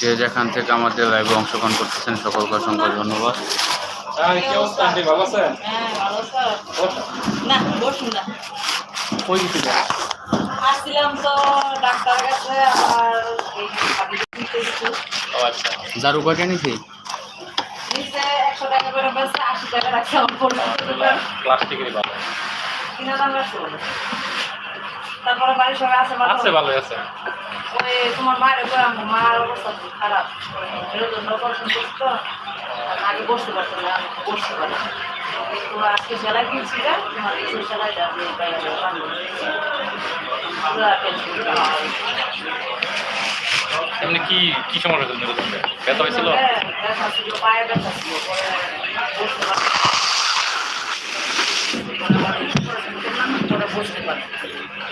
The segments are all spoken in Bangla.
যে যেখান থেকে আমাদের লাইভে অংশগ্রহণ করতেছেন সকলকে অসংখ্য ধন্যবাদ। হ্যাঁ কি অবস্থা আন্টি? ভালো আছেন? হ্যাঁ ভালো স্যার না বসুন না। কই গেছিলে আসছিলাম তো ডাক্তারের কাছে আমার এই ও আচ্ছা। দারু কয়টা নিছি নিচে একশো টাকা করে বেচে আশি টাকা ভালো। কিনা দাম রাখছে তারপরে বাড়ির সবাই আছে ভালো আছে ভালোই আছে। ওই তোমার মায়ের উপর আমার মার অবস্থা খুব খারাপ। জন্য অপারেশন করতো আগে বসতে পারতো না আমি বসতে পারি কিন্তু আজকে সেলাই কিনছি না তোমার এই সেলাইটা আমি এমনি কি কি সমস্যা হয়েছিল ব্যথা হয়েছিল? হ্যাঁ, ব্যথা ছিল, পায়ে ব্যথা ছিল, বসতে পারতাম। পরে বসতে পারি।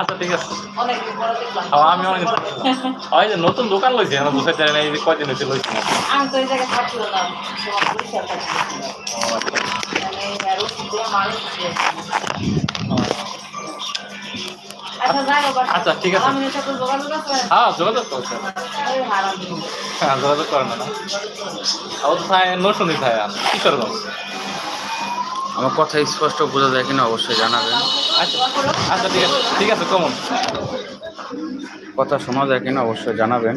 আচ্ছা থেকে ঠিক আছে। আমি অনেক ওই যে নতুন দোকান লইছি আমরা বুঝতে পারি না এই কয়দিন হয়েছে লইছি? আমি তো এই জায়গায় থাকছিল না আচ্ছা ঠিক আছে। হ্যাঁ যোগাযোগ করছে। হ্যাঁ যোগাযোগ করে না। ও তো নশুনি থায় কিশোরগঞ্জ। আমার কথা স্পষ্ট বোঝা যায় কিনা অবশ্যই জানাবেন। আচ্ছা আচ্ছা ঠিক আছে ঠিক আছে কমন। কথা শোনা যায় কিনা অবশ্যই জানাবেন।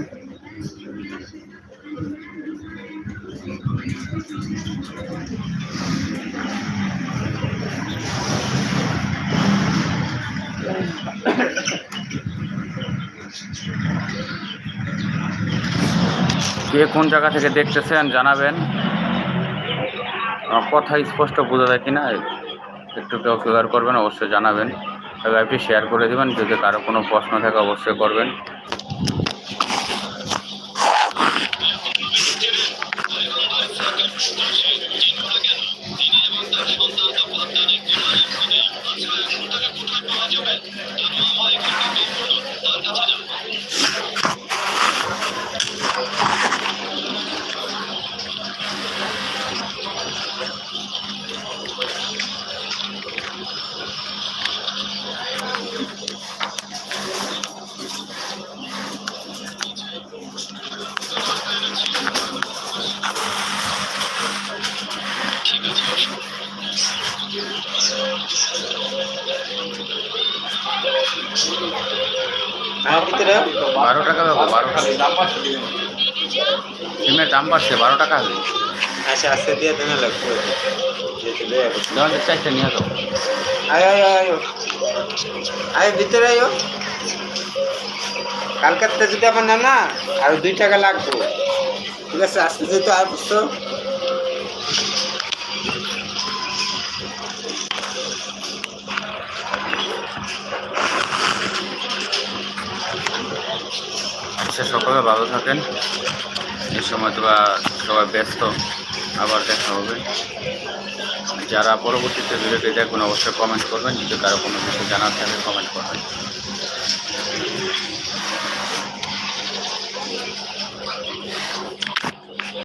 কে কোন জায়গা থেকে দেখতেছেন জানাবেন। কথা স্পষ্ট বোঝা যায় কি না একটু কেউ ফিগার করবেন, অবশ্যই জানাবেন। লাইভটি শেয়ার করে দেবেন, যদি কারও কোনো প্রশ্ন থাকে, অবশ্যই করবেন। বারো টাকা দেবো বারো টাকা। সিমের দাম বাড়ছে বারো টাকা হবে। আচ্ছা আস্তে দিয়ে দেনে লাগবে। তোমাদের চাইতে নিয়ে যাও। আয় আয় আয় আয়। ভিতরে আয় কালকাতা যদি আমার না না আর দুই টাকা লাগবে। ঠিক আছে আস্তে যেহেতু আর আচ্ছা সকলে ভালো থাকেন। এই সময় তো সবাই ব্যস্ত, আবার দেখা হবে। যারা পরবর্তীতে ভিডিওটি দেখবেন, অবশ্যই কমেন্ট করবেন। যদি কারও কোনো কিছু জানার থাকে কমেন্ট করবেন।